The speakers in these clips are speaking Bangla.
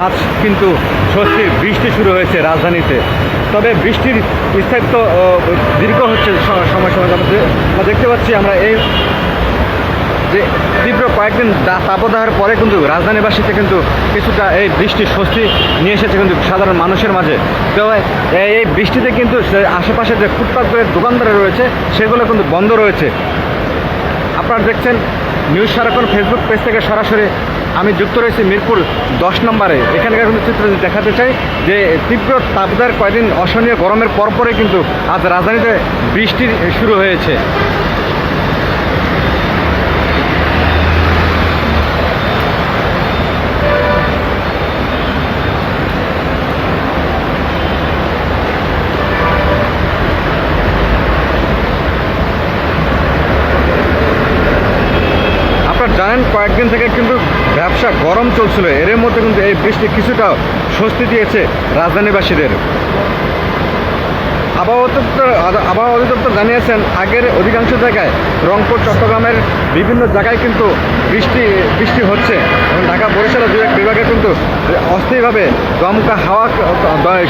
আজ কিন্তু স্বস্তির বৃষ্টি শুরু হয়েছে রাজধানীতে। তবে বৃষ্টির স্থায়িত্ব দীর্ঘ হচ্ছে সময় সময় আমরা দেখতে পাচ্ছি আমরা এই যে তীব্র কয়েকদিন তাপদাহের পরে কিন্তু রাজধানীবাসীতে কিন্তু কিছুটা এই বৃষ্টি স্বস্তি নিয়ে এসেছে কিন্তু সাধারণ মানুষের মাঝে। তো এই- বৃষ্টিতে কিন্তু আশেপাশে যে ফুটপাথের দোকানদার রয়েছে, সেগুলো কিন্তু বন্ধ রয়েছে। আপনারা দেখছেন নিউজ সারাক্ষণ ফেসবুক পেজ থেকে সরাসরি আমি যুক্ত রয়েছি মিরপুর দশ নম্বরে। এখানকার কিন্তু চিত্র দেখাতে চাই যে তীব্র তাপদার কয়েকদিন অসহনীয় গরমের পরপরে কিন্তু আজ রাজধানীতে বৃষ্টির শুরু হয়েছে। জানেন কয়েকদিন থেকে ব্যবসা গরম চলছিল। এর মধ্যে কিন্তু এই বৃষ্টি কিছুটা স্বস্তি দিয়েছে রাজধানীবাসীদের। আবহাওয়া অধিদপ্তর আবহাওয়া অধিদপ্তর জানিয়েছেন, আগের অধিকাংশ জায়গায় রংপুর, চট্টগ্রামের বিভিন্ন জায়গায় কিন্তু বৃষ্টি বৃষ্টি হচ্ছে। এবং ঢাকা বরিশালের দু এক বিভাগে কিন্তু অস্থায়ীভাবে দমকা হাওয়া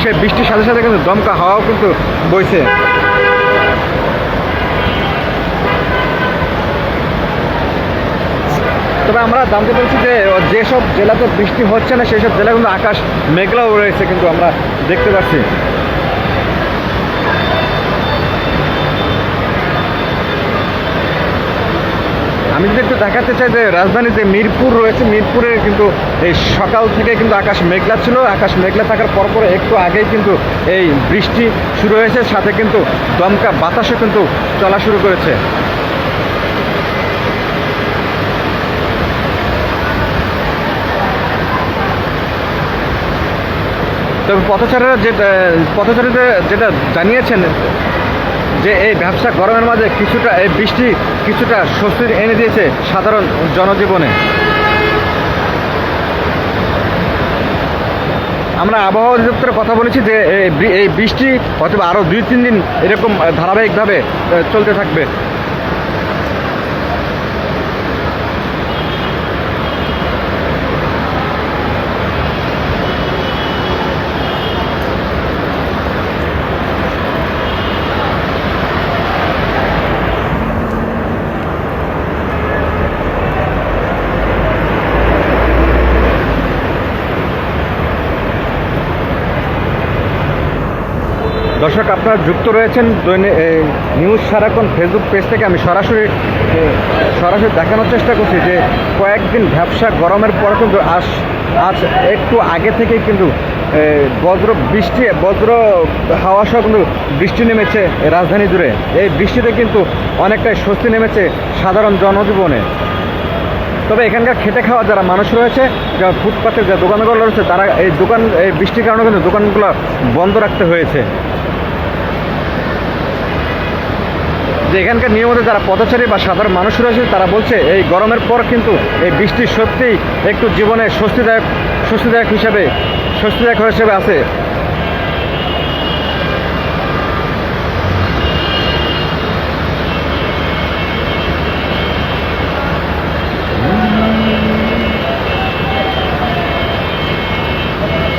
সেই বৃষ্টির সাথে সাথে কিন্তু দমকা হাওয়াও কিন্তু বইছে। তবে আমরা জানতে পেরেছি যে যেসব জেলাতে বৃষ্টি হচ্ছে না সেই সব জেলা কিন্তু আকাশ মেঘলাও রয়েছে কিন্তু আমরা দেখতে পাচ্ছি। আমি যদি একটু দেখাতে চাই যে রাজধানীতে মিরপুর রয়েছে মিরপুরে কিন্তু এই সকাল থেকে কিন্তু আকাশ মেঘলা ছিল। আকাশ মেঘলা থাকার পর পরপর একটু আগেই কিন্তু এই বৃষ্টি শুরু হয়েছে। সাথে কিন্তু দমকা বাতাসও কিন্তু চলা শুরু করেছে। তবে পথচারীরা যেটা পথচারীদের যেটা জানিয়েছেন যে এই ব্যবসা গরমের মাঝে কিছুটা, এই বৃষ্টি কিছুটা স্বস্তি এনে দিয়েছে সাধারণ জনজীবনে। আমরা আবহাওয়া অধিদপ্তরে কথা বলেছি যে এই বৃষ্টি অথবা আরও দুই তিন দিন এরকম ধারাবাহিকভাবে চলতে থাকবে। দর্শক, আপনারা যুক্ত রয়েছেন নিউজ সারাক্ষণ ফেসবুক পেজ থেকে। আমি সরাসরি সরাসরি দেখানোর চেষ্টা করছি যে কয়েকদিন ব্যবসা গরমের পর কিন্তু আজ আজ একটু আগে থেকেই কিন্তু বজ্র বৃষ্টি, বজ্র হাওয়া সহ কিন্তু বৃষ্টি নেমেছে রাজধানী জুড়ে। এই বৃষ্টিতে কিন্তু অনেকটাই স্বস্তি নেমেছে সাধারণ জনজীবনে। তবে এখানকার খেতে খাওয়া যারা মানুষ রয়েছে ফুটপাতে যে দোকানগুলো রয়েছে, তারা এই দোকান, এই বৃষ্টির কারণে কিন্তু দোকানগুলো বন্ধ রাখতে হয়েছে। যে এখানকার নিয়মিত যারা পথচারী বা সাধারণ মানুষ রয়েছে, তারা বলছে এই গরমের পর কিন্তু এই বৃষ্টি সত্যিই একটু জীবনে স্বস্তিদায়ক স্বস্তিদায়ক হিসাবে, স্বস্তিদায়ক হিসেবে আছে।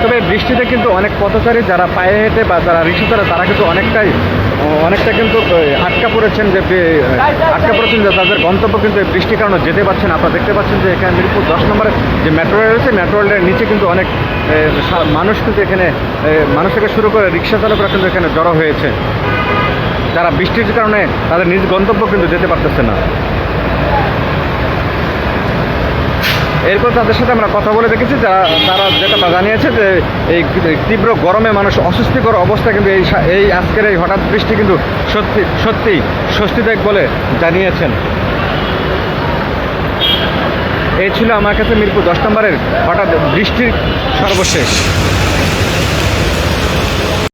তবে বৃষ্টিতে কিন্তু অনেক পথচারী যারা পায়ে হেঁটে বা যারা রিক্সা তারা কিন্তু অনেকটাই অনেকটা কিন্তু আটকা পড়েছেন যে আটকা পড়েছেন যে তাদের গন্তব্য কিন্তু বৃষ্টির কারণে যেতে পারছেন আপনারা দেখতে পাচ্ছেন যে এখানে মিরপুর দশ নম্বরের যে মেট্রো রেল রয়েছে মেট্রো রেলের নিচে কিন্তু অনেক মানুষ কিন্তু এখানে মানুষ থেকে শুরু করে রিক্সা চালকরা কিন্তু এখানে জড়ো হয়েছে। যারা বৃষ্টির কারণে তাদের নিজ গন্তব্য কিন্তু যেতে পারতেছে না। এরপর তাদের সাথে আমরা কথা বলে দেখেছি, যারা তারা যেটা জানিয়েছে যে এই তীব্র গরমে মানুষ অস্বস্তিকর অবস্থা কিন্তু এই এই আজকের এই হঠাৎ বৃষ্টি কিন্তু সত্যি সত্যি স্বস্তিদায়ক বলে জানিয়েছেন। এই ছিল আমার কাছে মিরপুর দশ নম্বরের হঠাৎ বৃষ্টির সর্বশেষ।